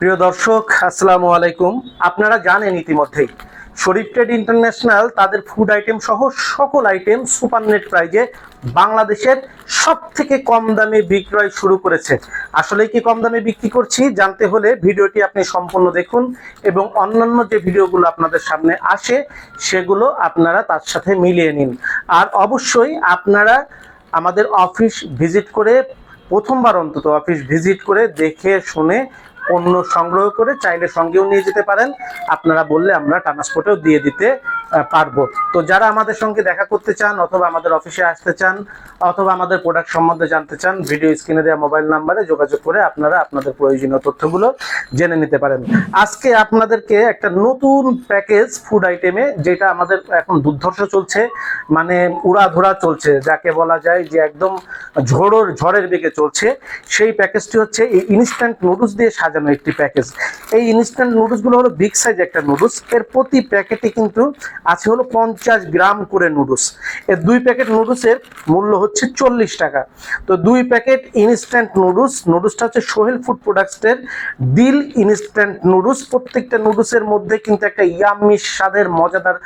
প্রিয় দর্শক, আসসালামু আলাইকুম। আপনারা জানেন ইতিমধ্যেই, শরীফ ট্রেড ইন্টারন্যাশনাল তাদের ফুড আইটেম সহ সকল আইটেম সুপার নেট প্রাইজে বাংলাদেশের সব থেকে কম দামে বিক্রয় শুরু করেছে। আসলে কি কম দামে বিক্রি করছি জানতে হলে ভিডিওটি আপনি সম্পূর্ণ দেখুন এবং অন্যান্য যে ভিডিওগুলো আপনাদের সামনে আসে, সেগুলো আপনারা তার সাথে মিলিয়ে নিন। আর অবশ্যই আপনারা আমাদের অফিস ভিজিট করে প্রথমবার অন্তত অফিস ভিজিট করে দেখে শুনে পণ্য সংগ্রহ করে চাইলে সঙ্গেও নিয়ে যেতে পারেন। আপনারা বললে আমরা ট্রান্সপোর্টেও দিয়ে দিতে পারব। তো যারা আমাদের সঙ্গে দেখা করতে চান অথবা আমাদের অফিসে আসতে চান অথবা আমাদের প্রোডাক্ট সম্বন্ধে জানতে চান ভিডিও স্ক্রিনে দেওয়া মোবাইল নাম্বারে যোগাযোগ করে আপনারা আপনাদের প্রয়োজনীয় তথ্যগুলো জেনে নিতে পারেন। আজকে আপনাদেরকে একটা নতুন প্যাকেজ ফুড আইটেমে যেটা আমাদের এখন দুর্ধর্ষ চলছে মানে উড়াধুরা চলছে, যাকে বলা যায় যে একদম ঝড়োর, ঝড়ের বেগে চলছে। সেই প্যাকেজটি হচ্ছে এই ইনস্ট্যান্ট নুডলস দিয়ে সাজানো একটি প্যাকেজ এই ইনস্ট্যান্ট নুডলসগুলো হলো বিগ সাইজ একটা নুডলস এর প্রতি প্যাকেটে কিন্তু আছে হলো পঞ্চাশ গ্রাম করে নুডলস এর দুই প্যাকেট নুডলসের মূল্য হচ্ছে চল্লিশ টাকা। তো দুই প্যাকেট ইনস্ট্যান্ট নুডলস নুডলসটা হচ্ছে সোহেল ফুড প্রোডাক্টসের দিল ইনস্ট্যান্ট নুডলস প্রত্যেকটা নুডলসের মধ্যে কিন্তু একটা ইয়াম্মি স্বাদের, মজাদার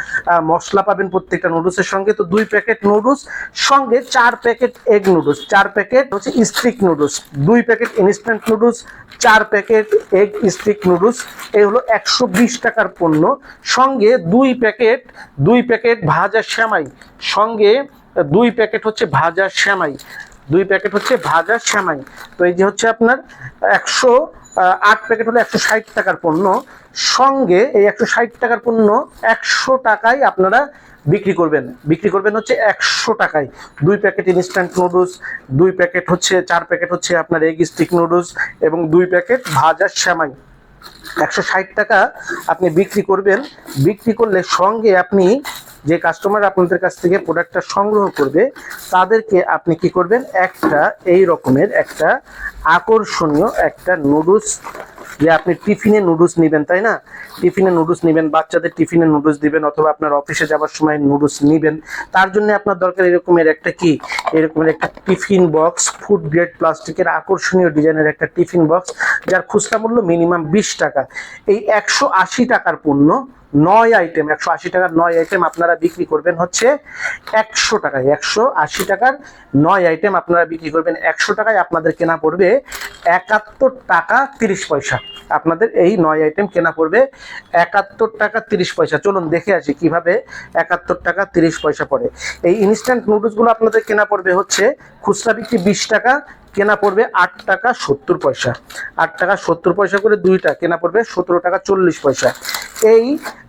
মশলা পাবেন প্রত্যেকটা নুডলসের সঙ্গে। তো দুই প্যাকেট নুডলস সঙ্গে চার প্যাকেট এগ নুডলস চার প্যাকেট হচ্ছে স্টিক নুডলস দুই প্যাকেট ইনস্ট্যান্ট নুডলস চার প্যাকেট এগ স্টিক নুডলস এই হলো একশো বিশ টাকার পণ্য। সঙ্গে দুই প্যাকেট দুই প্যাকেট ভাজা শ্যামাই, সঙ্গে দুই প্যাকেট হচ্ছে ভাজা শ্যামাই, দুই প্যাকেট হচ্ছে ভাজা শ্যামাই। তো এই যে হচ্ছে আপনার একশো আট প্যাকেট হলো একশো ষাট টাকার পণ্য, সঙ্গে এই একশো ষাট টাকার পণ্য একশো টাকায় আপনারা বিক্রি করবেন। বিক্রি করবেন হচ্ছে একশো টাকায়। দুই প্যাকেট ইনস্ট্যান্ট নুডলস দুই প্যাকেট হচ্ছে, চার প্যাকেট হচ্ছে আপনার এগ স্টিক নুডলস এবং দুই প্যাকেট ভাজা শ্যামাই। একশো ষাট টাকা আপনি বিক্রি করবেন। বিক্রি করলে সঙ্গে আপনি যে কাস্টমার আপনাদের কাছ থেকে প্রোডাক্টটা সংগ্রহ করবে, তাদেরকে আপনি কি করবেন? একটা এই রকমের একটা আকর্ষণীয় একটা নুডলস যে আপনি টিফিনে নুডলস নেবেন, তাই না? টিফিনে নুডলস নেবেন, বাচ্চাদের টিফিনে নুডলস দিবেন, অথবা আপনার অফিসে যাওয়ার সময় নুডলস নেবেন। তার জন্য আপনার দরকার এরকমের একটা কি? এরকমের একটা টিফিন বক্স, ফুড গ্রেড প্লাস্টিকের আকর্ষণীয় ডিজাইনের একটা টিফিন বক্স, যার খুচরা মূল্য মিনিমাম বিশ টাকা। এই একশো আশি টাকার পণ্য নয় আইটেম একশো আশি টাকার নয় আইটেম আপনারা বিক্রি করবেন হচ্ছে একশো টাকায়, একশো আশি টাকার নয় আইটেম আপনারা বিক্রি করবেন। একশো টাকায় আপনাদের কেনা পড়বে একাত্তর টাকা তিরিশ পয়সা। আপনাদের এই নয় আইটেম কেনা পড়বে একাত্তর টাকা তিরিশ পয়সা। চলুন দেখে আসি কীভাবে একাত্তর টাকা তিরিশ পয়সা পড়ে। এই ইনস্ট্যান্ট নুডলসগুলো আপনাদের কেনা পড়বে হচ্ছে খুচরা বিক্রি বিশ টাকা, কেনা পড়বে আট টাকা সত্তর পয়সা। আট টাকা সত্তর পয়সা করে দুইটা, কেনা পড়বে সতেরো টাকা চল্লিশ পয়সা। এই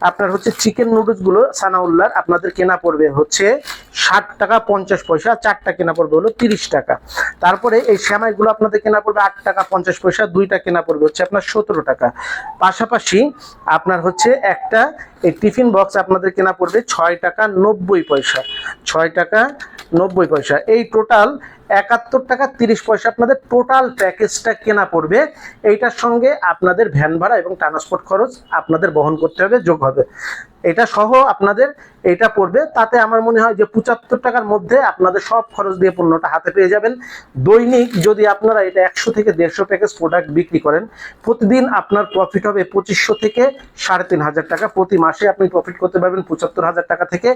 আপনার হচ্ছে চিকেন নুডলসগুলো সানাউল্লার আপনাদের কেনা পড়বে হচ্ছে ষাট টাকা পঞ্চাশ পয়সা চারটা কেনা পড়বে হলো তিরিশ টাকা। তারপরে এই শ্যামাইগুলো আপনাদের কেনা পড়বে আট টাকা পঞ্চাশ পয়সা দুইটা কেনা পড়বে হচ্ছে আপনার সতেরো টাকা। পাশাপাশি আপনার হচ্ছে একটা এই টিফিন বক্স আপনাদের কেনা পড়বে ছয় টাকা নব্বই পয়সা, ছয় টাকা নব্বই পয়সা। এই টোটাল একাত্তর টাকা তিরিশ পয়সা আপনাদের টোটাল প্যাকেজটা কেনা পড়বে। এইটার সঙ্গে আপনাদের ভ্যান ভাড়া এবং ট্রান্সপোর্ট খরচ আপনাদের বহন করতে হবে, যোগ হবে। এটা সহ আপনাদের এটা পড়বে। তাতে আমার মনে হয় যে পঁচাত্তর টাকার মধ্যে আপনাদের সব খরচ দিয়ে পণ্যটা হাতে পেয়ে যাবেন। দৈনিক যদি আপনারা এটা একশো থেকে দেড়শো প্যাকেজ প্রোডাক্ট বিক্রি করেন, প্রতিদিন আপনার প্রফিট হবে পঁচিশশো থেকে সাড়ে তিন হাজার টাকা। প্রতি মাসে আপনি প্রফিট করতে পারবেন পঁচাত্তর হাজার টাকা থেকে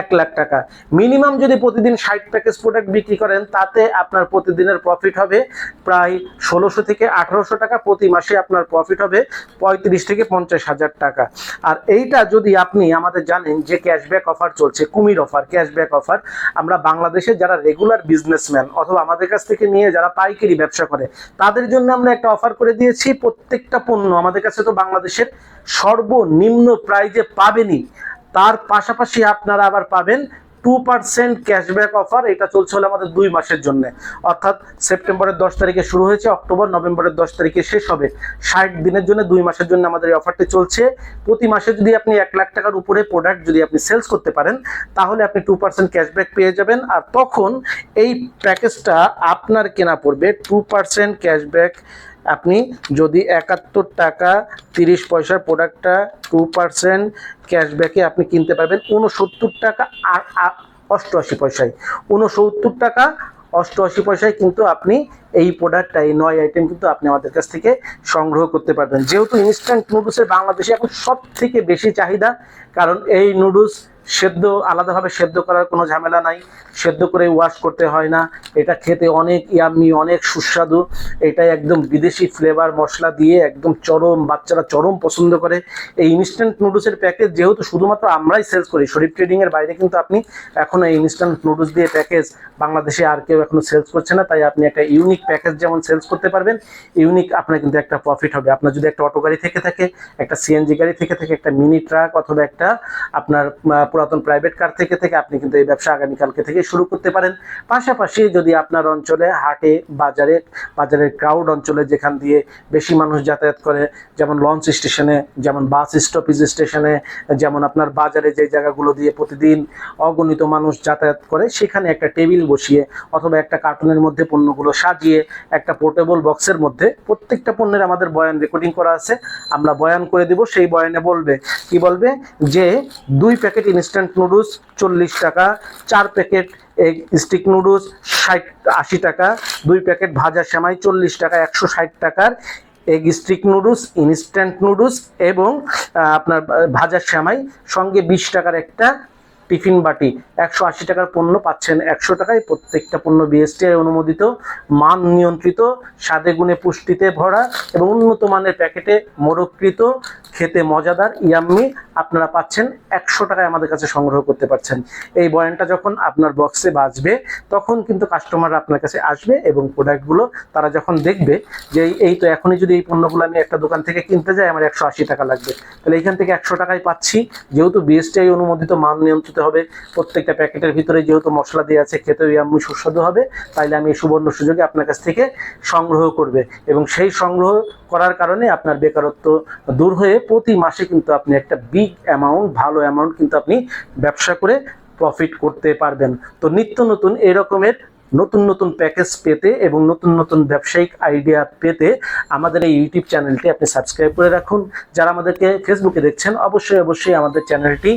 এক লাখ টাকা। মিনিমাম যদি প্রতিদিন ষাট প্যাকেজ প্রোডাক্ট বিক্রি করেন, তাতে আপনার প্রতিদিনের প্রফিট হবে প্রায় ষোলোশো থেকে আঠারোশো টাকা। প্রতি মাসে আপনার প্রফিট হবে পঁয়ত্রিশ থেকে পঞ্চাশ হাজার টাকা। আর এইটা যদি আপনি আমাদের জানেন যে ক্যাশব্যাক অফার চলছে, কুমির অফার ক্যাশব্যাক অফার আমরা বাংলাদেশের যারা রেগুলার বিজনেসম্যান অথবা আমাদের কাছ থেকে নিয়ে যারা পাইকারি ব্যবসা করে, তাদের জন্য আমরা একটা অফার করে দিয়েছি। প্রত্যেকটা পণ্য আমাদের কাছে তো বাংলাদেশের সর্বনিম্ন প্রাইজে পাবেনই। তার পাশাপাশি আপনারা আবার পাবেন টু পার্সেন্ট ক্যাশব্যাক অফার এটা চলছে হলো আমাদের দুই মাসের জন্য। অর্থাৎ সেপ্টেম্বরের দশ তারিখে শুরু হয়েছে, অক্টোবর, নভেম্বরের দশ তারিখে শেষ হবে। ষাট দিনের জন্য দুই মাসের জন্য আমাদের এই অফারটি চলছে। প্রতি মাসে যদি আপনি এক লাখ টাকার উপরে প্রোডাক্ট যদি আপনি সেলস করতে পারেন, তাহলে আপনি টু পার্সেন্ট ক্যাশব্যাক পেয়ে যাবেন। আর তখন এই প্যাকেজটা আপনার কেনা পড়বে টু পার্সেন্ট ক্যাশব্যাক আপনি যদি একাত্তর টাকা তিরিশ পয়সার প্রোডাক্টটা টু পার্সেন্ট ক্যাশব্যাকে আপনি কিনতে পারবেন উনসত্তর টাকা আর অষ্টআশি পয়সায়। উনসত্তর টাকা অষ্টআশি পয়সায় কিন্তু আপনি এই প্রোডাক্টটা, এই নয় আইটেম কিন্তু আপনি আমাদের কাছ থেকে সংগ্রহ করতে পারবেন। যেহেতু ইনস্ট্যান্ট নুডলসের বাংলাদেশে এখন সব থেকে বেশি চাহিদা, কারণ এই নুডলস সেদ্ধ, আলাদাভাবে সেদ্ধ করার কোনো ঝামেলা নাই। সেদ্ধ করে ওয়াশ করতে হয় না। এটা খেতে অনেক ইয়াম্মি অনেক সুস্বাদু। এটা একদম বিদেশি ফ্লেভার মশলা দিয়ে একদম চরম, বাচ্চারা চরম পছন্দ করে। এই ইনস্ট্যান্ট নুডলসের প্যাকেজ যেহেতু শুধুমাত্র আমরাই সেলস করি, শরীফ ট্রেডিংয়ের বাইরে কিন্তু আপনি এখনও এই ইনস্ট্যান্ট নুডলস দিয়ে প্যাকেজ বাংলাদেশে আর কেউ এখনও সেলস করছে না। তাই আপনি একটা ইউনিক প্যাকেজ যেমন সেলস করতে পারবেন ইউনিক আপনার কিন্তু একটা প্রফিট হবে। আপনার যদি একটা অটো গাড়ি থেকে থাকে, একটা সিএনজি গাড়ি থেকে থাকে, একটা মিনি ট্রাক অথবা একটা আপনার পুরাতন প্রাইভেট কার থেকে থেকে আপনি কিন্তু এই ব্যবসা আগামীকালকে থেকে শুরু করতে পারেন। পাশাপাশি যদি আপনার অঞ্চলে, হাটে, বাজারে, বাজারের ক্রাউড অঞ্চলে যেখান দিয়ে বেশি মানুষ যাতায়াত করে, যেমন লঞ্চ স্টেশনে যেমন বাস স্টপেজ স্টেশনে যেমন আপনার বাজারে যে জায়গাগুলো দিয়ে প্রতিদিন অগণিত মানুষ যাতায়াত করে, সেখানে একটা টেবিল বসিয়ে অথবা একটা কার্টুনের মধ্যে পণ্যগুলো সাজিয়ে একটা পোর্টেবল বক্সের মধ্যে প্রত্যেকটা পণ্যের আমাদের বয়ান রেকর্ডিং করা আছে। আমরা বয়ান করে দিব, সেই বয়ানে বলবে। কি বলবে? যে দুই প্যাকেট ইনস্ট্যান্ট নুডলস চল্লিশ টাকা। চার প্যাকেট এগ স্টিক নুডলস ষাট, আশি টাকা। দুই প্যাকেট ভাজা সেমাই, চল্লিশ টাকা, একশো ষাট টাকার egg stick noodles instant noodles এবং আপনার ভাজা সেমাই, সঙ্গে বিশ টাকার একটা টিফিন বাটি। একশো আশি টাকার পণ্য পাচ্ছেন একশো টাকায়। প্রত্যেকটা পণ্য বিএসটিআই অনুমোদিত, মান নিয়ন্ত্রিত, স্বাদে গুণে পুষ্টিতে ভরা এবং উন্নত মানের প্যাকেটে মোড়কৃত খেতে মজাদার, ইয়াম্মি। আপনারা পাচ্ছেন একশো টাকায় আমাদের কাছে সংগ্রহ করতে পারছেন। এই বয়ানটা যখন আপনার বক্সে বাজবে, তখন কিন্তু কাস্টমার আপনার কাছে আসবে এবং প্রোডাক্টগুলো তারা যখন দেখবে যে এই- তো এখনই যদি এই পণ্যগুলো আমি একটা দোকান থেকে কিনতে যাই, আমার একশো আশি টাকা লাগবে। তাহলে এখান থেকে একশো টাকায় পাচ্ছি। যেহেতু বিএসটিআই অনুমোদিত মান নিয়ন্ত্রিত হবে, প্রত্যেকটা প্যাকেটের ভিতরে যেহেতু মশলা দিয়ে আছে, খেতেও ইয়াম্মি সুস্বাদু হবে, তাইলে আমি এই সুবর্ণ সুযোগে আপনার কাছ থেকে সংগ্রহ করবে। এবং সেই সংগ্রহ করার কারণে আপনার বেকারত্ব দূর হয়ে প্রতি মাসে কিন্তু আপনি একটা বিগ অ্যামাউন্ট ভালো অ্যামাউন্ট কিন্তু আপনি ব্যবসা করে প্রফিট করতে পারবেন। তো নিত্য নতুন এরকমের নতুন নতুন প্যাকেজ পেতে এবং নতুন নতুন ব্যবসায়িক আইডিয়া পেতে আমাদের এই ইউটিউব চ্যানেলটি আপনি সাবস্ক্রাইব করে রাখুন। যারা আমাদেরকে ফেসবুকে দেখছেন, অবশ্যই অবশ্যই আমাদের চ্যানেলটি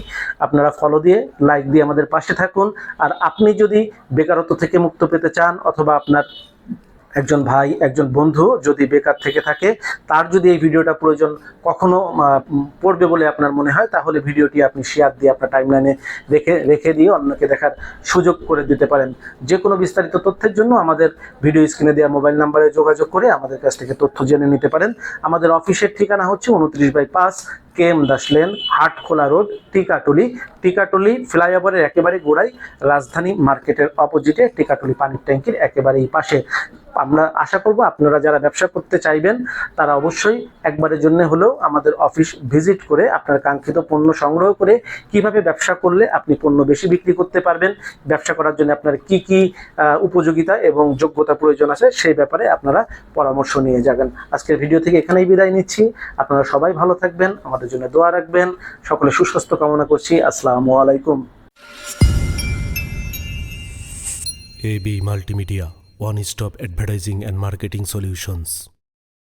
আপনারা ফলো দিয়ে লাইক দিয়ে আমাদের পাশে থাকুন। আর আপনি যদি বেকারত্ব থেকে মুক্ত পেতে চান অথবা আপনার একজন ভাই, একজন বন্ধু যদি বেকার থেকে থাকে, তার যদি এই ভিডিওটা প্রয়োজন কখনো পড়বে বলে আপনার মনে হয়, তাহলে ভিডিওটি আপনি শেয়ার দিয়ে আপনার টাইমলাইনে রেখে রেখে দিয়ে অন্যকে দেখার সুযোগ করে দিতে পারেন। যে কোনো বিস্তারিত তথ্যের জন্য আমাদের ভিডিও স্ক্রিনে দেওয়া মোবাইল নাম্বারে যোগাযোগ করে আমাদের কাছ থেকে তথ্য জেনে নিতে পারেন। আমাদের অফিসের ঠিকানা হচ্ছে উনত্রিশ বাই পাঁচ K M Das lane, Hatkhola road, Tikatuli. Tikatuli ফ্লাইওভারের একেবারে গোড়ায়, রাজধানী মার্কেটের অপোজিটে টিকাটুলি পানির ট্যাঙ্কির একেবারেই পাশে। আমরা আশা করব আপনারা যারা ব্যবসা করতে চাইবেন তারা অবশ্যই একবারের জন্য হলেও আমাদের অফিস ভিজিট করে আপনার কাঙ্ক্ষিত পণ্য সংগ্রহ করে কীভাবে ব্যবসা করলে আপনি পণ্য বেশি বিক্রি করতে পারবেন ব্যবসা করার জন্য আপনার কি কি উপযোগিতা এবং যোগ্যতা প্রয়োজন আছে সেই ব্যাপারে আপনারা পরামর্শ নিয়ে যাবেন। আজকের ভিডিও থেকে এখানেই বিদায় নিচ্ছি। আপনারা সবাই ভালো থাকবেন আমাদের জন্য দোয়া রাখবেন। সকলে সুস্বাস্থ্য কামনা করছি। আসসালামু আলাইকুম। AB Multimedia, one stop advertising and marketing solutions.